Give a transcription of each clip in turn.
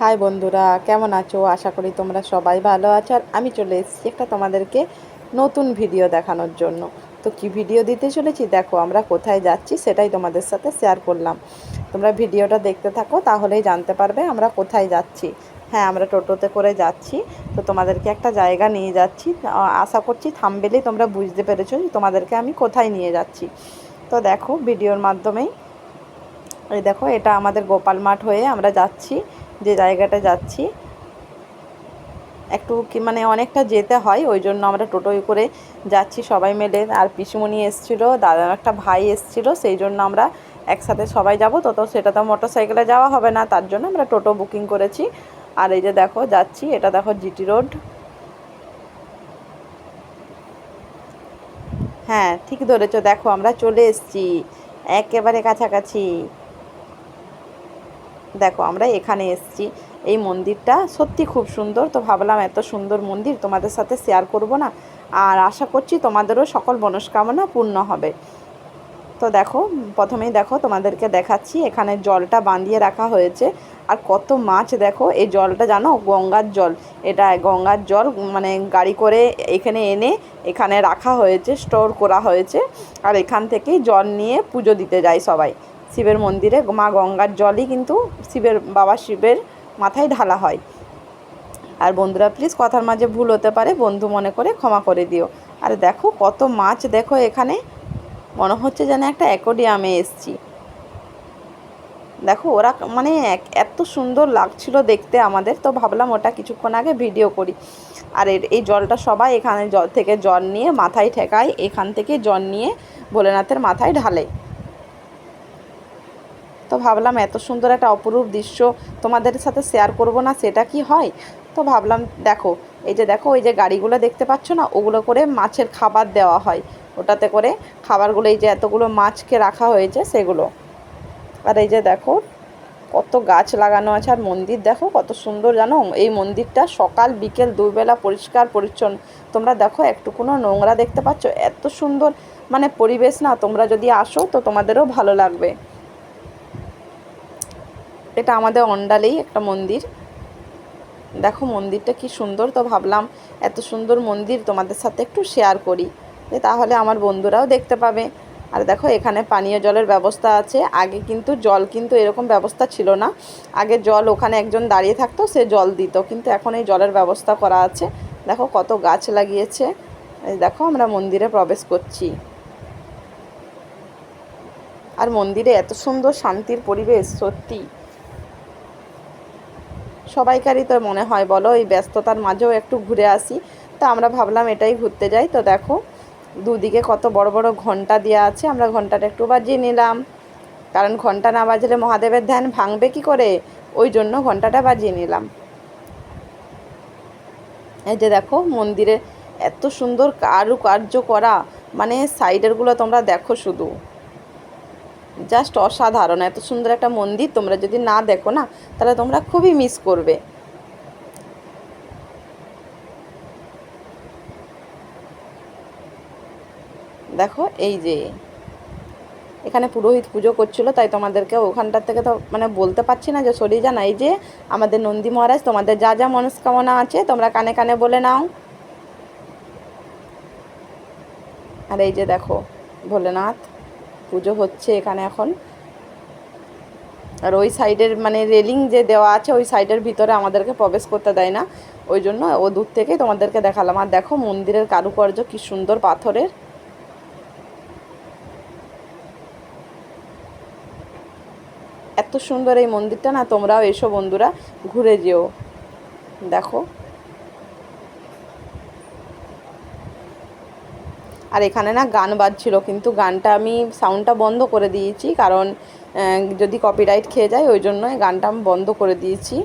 High বন্ধুরা, কেমন আছো? আশা করি তোমরা সবাই ভালো আছো। আর আমি চলে এসেছি একটা তোমাদেরকে নতুন ভিডিও দেখানোর জন্য। তো কি ভিডিও দিতে চলেছি? দেখো, আমরা কোথায় যাচ্ছি সেটাই তোমাদের সাথে শেয়ার করলাম। তোমরা ভিডিওটা দেখতে থাকো, তাহলেই জানতে পারবে আমরা কোথায় যাচ্ছি। হ্যাঁ আমরা টোটোতে করে যাচ্ছি। তো তোমাদেরকে একটা জায়গা নিয়ে যাচ্ছি। আশা করছি থামবেলেই তোমরা বুঝতে পেরেছ যে তোমাদেরকে আমি কোথায় নিয়ে যাচ্ছি। তো দেখো ভিডিওর মাধ্যমেই এই দেখো, এটা আমাদের গোপাল মাঠ হয়ে আমরা যাচ্ছি। যে জায়গাটা যাচ্ছি, একটু কি মানে অনেকটা যেতে হয়, ওই জন্য আমরা টোটোয় করে যাচ্ছি সবাই মিলে। আর পিসুমণি এসেছিল দাদার একটা ভাই এসেছিল, সেই জন্য আমরা একসাথে সবাই যাব। তো তো সেটা তো মোটর সাইকেলে যাওয়া হবে না, তার জন্য আমরা টোটো বুকিং করেছি। আর এই যে দেখো, যাচ্ছি, এটা দেখো জিটি রোড। হ্যাঁ ঠিক ধরেছো, দেখো আমরা চলে এসেছি, একেবারে কাছাকাছি। দেখো, আমরা এখানে এসেছি। এই মন্দিরটা সত্যি খুব সুন্দর। তো ভাবলাম এত সুন্দর মন্দির তোমাদের সাথে শেয়ার করব না। আর আশা করছি তোমাদেরও সকল মনস্কামনা পূর্ণ হবে। তো দেখো, প্রথমেই দেখো তোমাদেরকে দেখাচ্ছি, এখানে জলটা বাঁধিয়ে রাখা হয়েছে। আর কত মাছ দেখো, এই জলটা জানো, গঙ্গার জল। এটা গঙ্গার জল মানে গাড়ি করে এখানে এনে এখানে রাখা হয়েছে, স্টোর করা হয়েছে। আর এখান থেকেই জল নিয়ে পুজো দিতে যায় সবাই। শিবের মন্দিরে, মা গঙ্গার জলই কিন্তু শিবের, বাবা শিবের মাথায় ঢালা হয়। আর বন্ধুরা প্লিজ কথার মাঝে ভুল হতে পারে, বন্ধু মনে করে ক্ষমা করে দিও। আর দেখো, কত মাছ দেখো এখানে, মনে হচ্ছে যেন একটা অ্যাকোডিয়ামে এসছি। দেখো, ওরা মানে এক- এত সুন্দর লাগছিল দেখতে আমাদের, তো ভাবলাম ওটা কিছুক্ষণ আগে ভিডিও করি। আর এই জলটা সবাই এখানে জল থেকে জল নিয়ে মাথায় ঠেকায়, এখান থেকে জল নিয়ে ভোলেনাথের মাথায় ঢালে। তো ভাবলাম এত সুন্দর একটা অপরূপ দৃশ্য তোমাদের সাথে শেয়ার করব না, সেটা কি হয়? তো ভাবলাম দেখো, এই যে দেখো ওই যে গাড়িগুলো দেখতে পাচ্ছ না, ওগুলো করে মাছের খাবার দেওয়া হয়। ওটাতে করে খাবারগুলো, এই যে এতগুলো মাছকে রাখা হয়েছে সেগুলো। আর এই যে দেখো, কত গাছ লাগানো আছে, আর মন্দির দেখো কত সুন্দর জানো? এই মন্দিরটা সকাল, বিকেল, দুবেলা পরিষ্কার, পরিচ্ছন্ন। তোমরা দেখো একটুকুনো নোংরা দেখতে পাচ্ছ, এত সুন্দর মানে পরিবেশ না, তোমরা যদি আসো তো তোমাদেরও ভালো লাগবে। এটা আমাদের অন্ডালেই একটা মন্দির। দেখো মন্দিরটা কি সুন্দর, তো ভাবলাম এত সুন্দর মন্দির তোমাদের সাথে একটু শেয়ার করি। যে তাহলে আমার বন্ধুরাও দেখতে পাবে। আর দেখো এখানে পানীয় জলের ব্যবস্থা আছে। আগে কিন্তু জল কিন্তু এরকম ব্যবস্থা ছিল না। আগে জল ওখানে একজন দাঁড়িয়ে থাকতো, সে জল দিত। কিন্তু এখন এই জলের ব্যবস্থা করা আছে। দেখো কত গাছ লাগিয়েছে। দেখো আমরা মন্দিরে প্রবেশ করছি। আর মন্দিরে এত সুন্দর শান্তির পরিবেশ, সত্যি। সবাইকারই তো মনে হয়, বলো, এই ব্যস্ততার মাঝেও একটু ঘুরে আসি। তো আমরা ভাবলাম এটাই ঘুরতে যাই। তো দেখো, দুদিকে কত বড় বড় ঘণ্টা দেওয়া আছে। আমরা ঘন্টাটা একটু বাজিয়ে নিলাম। কারণ ঘণ্টা না বাজলে মহাদেবের ধ্যান ভাঙবে কি করে? ওই জন্য ঘন্টাটা বাজিয়ে নিলাম। এই যে দেখো, মন্দিরে এত সুন্দর কারুকার্য করা। মানে সাইডেরগুলো তোমরা দেখো শুধু। জাস্ট অসাধারণ, এত সুন্দর একটা মন্দির তোমরা যদি না দেখো না, তাহলে তোমরা খুবই মিস করবে। দেখো, এই যে এখানে পুরোহিত পুজো করছিল, তাই তোমাদেরকে ওখানটার থেকে তো মানে বলতে পারছি না যে সরিয়ে যান এই যে আমাদের নন্দী মহারাজ, তোমাদের যা যা মনস্কামনা আছে, তোমরা কানে কানে বলে নাও। আর এই যে দেখো, ভোলেনাথ। পুজো হচ্ছে এখানে এখন। আর ওই সাইডের মানে রেলিং যে দেওয়া আছে, ওই সাইডের ভিতরে আমাদেরকে প্রবেশ করতে দেয় না। ওই জন্য ও দূর থেকেই তোমাদেরকে দেখালাম। আর দেখো মন্দিরের কারুকার্য কি সুন্দর পাথরের। এত সুন্দর এই মন্দিরটা না, তোমরাও এসো বন্ধুরা, ঘুরে যেও। দেখো। আর এখানে না গান বাজছিল, কিন্তু গানটা আমি সাউন্ডটা বন্ধ করে দিয়েছি, কারণ যদি কপিরাইট খেয়ে যায়, ওই জন্য গানটা আমি বন্ধ করে দিয়েছি।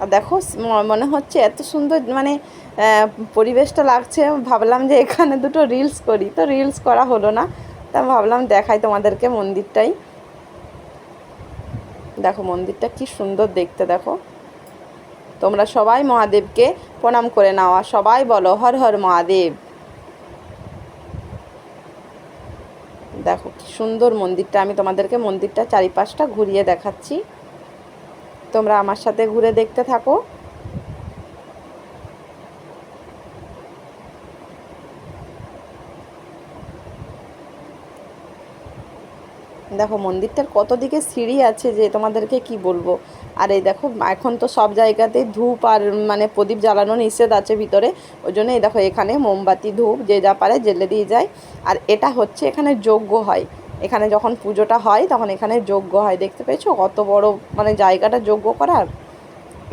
আর দেখো মনে হচ্ছে এত সুন্দর মানে পরিবেশটা লাগছে, ভাবলাম যে এখানে দুটো রিলস করি, তো রিলস করা হলো না, তা ভাবলাম দেখাই তোমাদেরকে মন্দিরটাই। দেখো মন্দিরটা কি সুন্দর দেখতে, দেখো। তোমরা সবাই মহাদেবকে প্রণাম করে নাও আর সবাই বলো, হর হর মহাদেব। দেখো কি সুন্দর মন্দিরটা, আমি তোমাদেরকে মন্দিরটা চারিপাশটা ঘুরিয়ে দেখাচ্ছি। তোমরা আমার সাথে ঘুরে দেখতে থাকো। দেখো মন্দিরটার কত দিকে সিঁড়ি আছে যে তোমাদেরকে কি বলব? আর এই দেখো, এখন তো সব জায়গাতে ধূপ আর মানে প্রদীপ জ্বালানো নিষেধ আছে ভিতরে। ওই জন্য এই দেখো, এখানে মোমবাতি, ধূপ, যে যা পারে জেলে দিয়ে যায়। আর এটা হচ্ছে এখানে যজ্ঞ হয়। এখানে যখন পুজোটা হয়, তখন এখানে যজ্ঞ হয়। দেখতে পেয়েছ? কত বড় মানে জায়গাটা যজ্ঞ করার?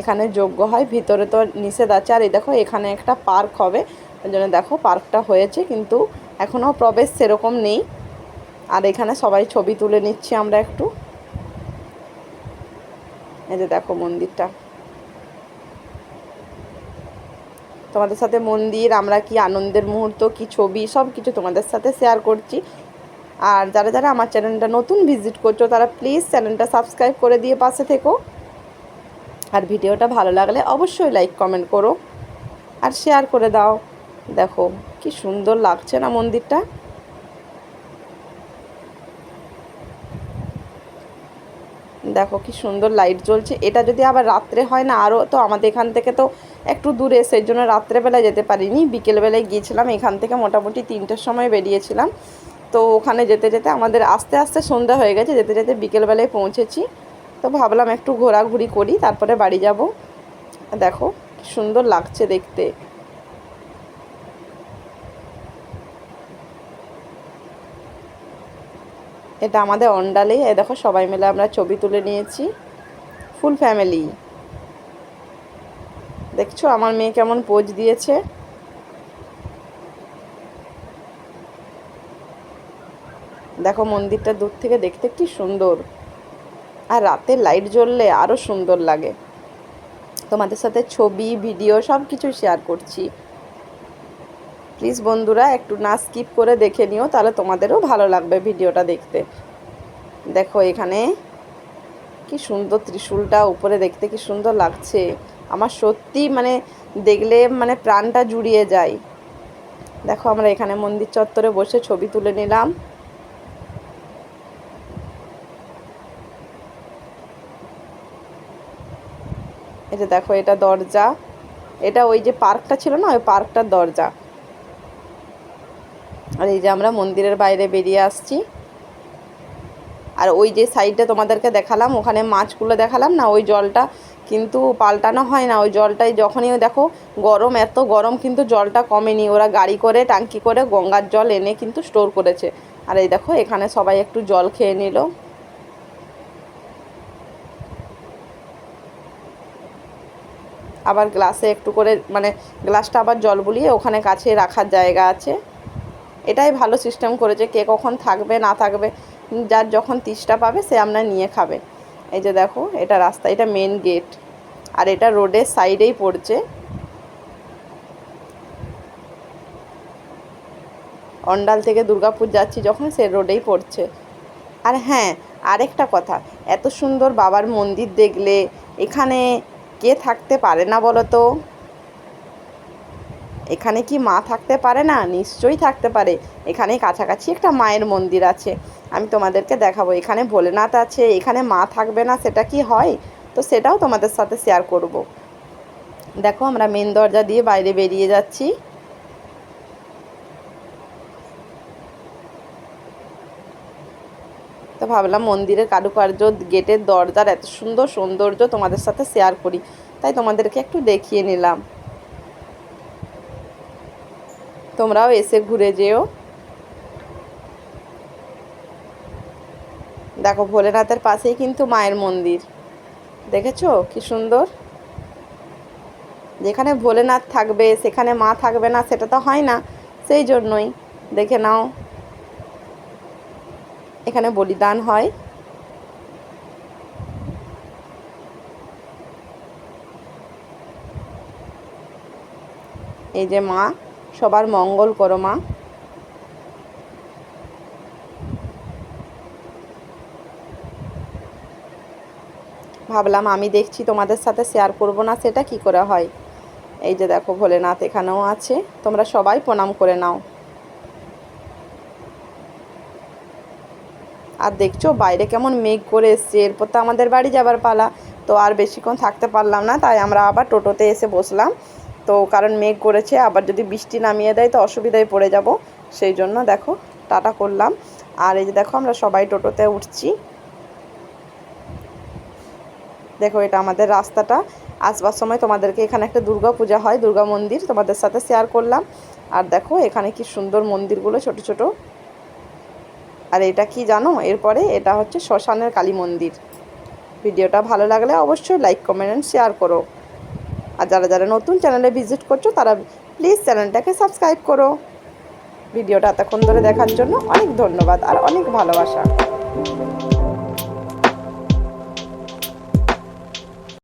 এখানে যজ্ঞ হয়, ভিতরে তো নিষেধ আছে। আর এই দেখো, এখানে একটা পার্ক হবে। ওই জন্য দেখো, পার্কটা হয়েছে, কিন্তু এখনও প্রবেশ সেরকম নেই। আর এখানে সবাই ছবি তুলে নিচ্ছি আমরা একটু। এই যে দেখো মন্দিরটা। তোমাদের সাথে মন্দির, আমরা কি আনন্দের মুহূর্ত, কি ছবি সব কিছু তোমাদের সাথে শেয়ার করছি। আর যারা যারা আমার চ্যানেলটা নতুন ভিজিট করছ, তারা প্লিজ চ্যানেলটা সাবস্ক্রাইব করে দিয়ে পাশে থেকো। আর ভিডিওটা ভালো লাগলে অবশ্যই লাইক কমেন্ট করো। আর শেয়ার করে দাও। দেখো, কি সুন্দর লাগছে না মন্দিরটা। দেখো কি সুন্দর লাইট জ্বলছে। এটা যদি আবার রাত্রে হয় না আরও তো আমাদের এখান থেকে তো একটু দূরে, সেই জন্য রাত্রেবেলায় যেতে পারিনি। বিকেলবেলায় গিয়েছিলাম, এখান থেকে মোটামুটি তিনটের সময় বেরিয়েছিলাম। তো ওখানে যেতে যেতে আমাদের আস্তে আস্তে সন্ধ্যা হয়ে গেছে, যেতে যেতে বিকেলবেলায় পৌঁছেছি। তো ভাবলাম একটু ঘোরাঘুরি করি, তারপরে বাড়ি যাব। দেখো সুন্দর লাগছে দেখতে। এটা আমাদের অন্ডালে এ দেখো সবাই মিলে আমরা ছবি তুলে নিয়েছি। ফুল ফ্যামিলি দেখছ আমার মেয়ে কেমন পোজ দিয়েছে? দেখো মন্দিরটা দূর থেকে দেখতে কি সুন্দর। আর রাতে লাইট জ্বললে আরও সুন্দর লাগে। তোমাদের সাথে ছবি ভিডিও সব কিছু শেয়ার করছি। প্লিজ বন্ধুরা একটু না স্কিপ করে দেখে নিও, তাহলে তোমাদেরও ভালো লাগবে ভিডিওটা দেখতে। দেখো এখানে কি সুন্দর ত্রিশূলটা, উপরে দেখতে কি সুন্দর লাগছে। আমার সত্যি মানে দেখলে মানে প্রাণটা জুড়িয়ে যায়। দেখো আমরা এখানে মন্দির চত্বরে বসে ছবি তুলে নিলাম। এটা দেখো এটা দরজা। এটা ওই যে পার্কটা ছিল না, ওই পার্কটার দরজা। আর এই যে আমরা মন্দিরের বাইরে বেরিয়ে আসছি। আর ওই যে সাইডে তোমাদেরকে দেখালাম, ওখানে মাছগুলো দেখালাম না, ওই জলটা কিন্তু পাল্টানো হয় না, ওই জলটাই যখনই দেখো গরম, এত গরম কিন্তু জলটা কমেনি, ওরা গাড়ি করে, ট্যাঙ্কি করে গঙ্গার জল এনে কিন্তু স্টোর করেছে। আর এই দেখো, এখানে সবাই একটু জল খেয়ে নিল। আবার গ্লাসে একটু করে মানে গ্লাসটা আবার জল বুলিয়ে ওখানে কাছে রাখার জায়গা আছে। এটাই ভালো সিস্টেম করেছে কে কখন থাকবে, না থাকবে, যার যখন তিসটা পাবে সে আমরা নিয়ে খাবে। এই যে দেখো, এটা রাস্তা, এটা মেন গেট আর এটা রোডের সাইডেই পড়ছে। অন্ডাল থেকে দুর্গাপুর যাচ্ছি যখন সে রোডেই পড়ছে। আর হ্যাঁ আরেকটা কথা, এত সুন্দর বাবার মন্দির দেখলে এখানে কে থাকতে পারে না বলো তো এখানে কি মা থাকতে পারে না? নিশ্চয়ই থাকতে পারে। এখানে কাছাকাছি একটা মায়ের মন্দির আছে। আমি তোমাদেরকে দেখাবো। এখানে ভোলেনাথ আছে। এখানে মা থাকবে না, সেটা কি হয়? তো সেটাও তোমাদের সাথে শেয়ার করব। দেখো, আমরা মেন দরজা দিয়ে বাইরে বেরিয়ে যাচ্ছি। তো ভাবলাম মন্দিরের কারুকার্য গেটের দরজার এত সুন্দর সৌন্দর্য তোমাদের সাথে শেয়ার করি। তাই তোমাদেরকে একটু দেখিয়ে নিলাম। তোমরাও এসে ঘুরে যেও। দেখো, ভোলেনাথের পাশেই কিন্তু মায়ের মন্দির। দেখেছ? কি সুন্দর। যেখানে ভোলেনাথ থাকবে, সেখানে মা থাকবে না, সেটা তো হয় না। সেই জন্যই, দেখে নাও। এখানে বলিদান হয়। এই যে মা সবার মঙ্গল করো মা। ভাবলাম আমি দেখছি তোমাদের সাথে শেয়ার করব না, সেটা কি করে হয়? এই যে দেখো ভোলেনাথ এখানেও আছে, তোমরা সবাই প্রণাম করে নাও। আর দেখছ, বাইরে কেমন মেঘ করে এসছে, এরপর তো আমাদের বাড়ি যাবার পালা, তো আর বেশিক্ষণ থাকতে পারলাম না, তাই আমরা আবার টোটোতে এসে বসলাম। তো কারণ মেঘ করেছে, আবার যদি বৃষ্টি নামিয়ে দেয় তো অসুবিধায় পড়ে যাব। সেই জন্য দেখো, টাটা করলাম। আর এই যে দেখো, আমরা সবাই টোটোতে উঠছি। দেখো, এটা আমাদের রাস্তাটা। আসবার সময় তোমাদেরকে এখানে একটা দুর্গা পূজা হয়, দুর্গা মন্দির, তোমাদের সাথে শেয়ার করলাম। আর দেখো, এখানে কি সুন্দর মন্দিরগুলো, ছোট ছোট। আর এটা কি জানো? এরপরে এটা হচ্ছে শ্মশানের কালী মন্দির। ভিডিওটা ভালো লাগলে অবশ্যই লাইক কমেন্ট শেয়ার করো। আর যারা যারা নতুন চ্যানেলে ভিজিট করছ, তারা প্লিজ চ্যানেলটাকে সাবস্ক্রাইব করো। ভিডিওটা এতক্ষণ ধরে দেখার জন্য অনেক ধন্যবাদ আর অনেক ভালোবাসা।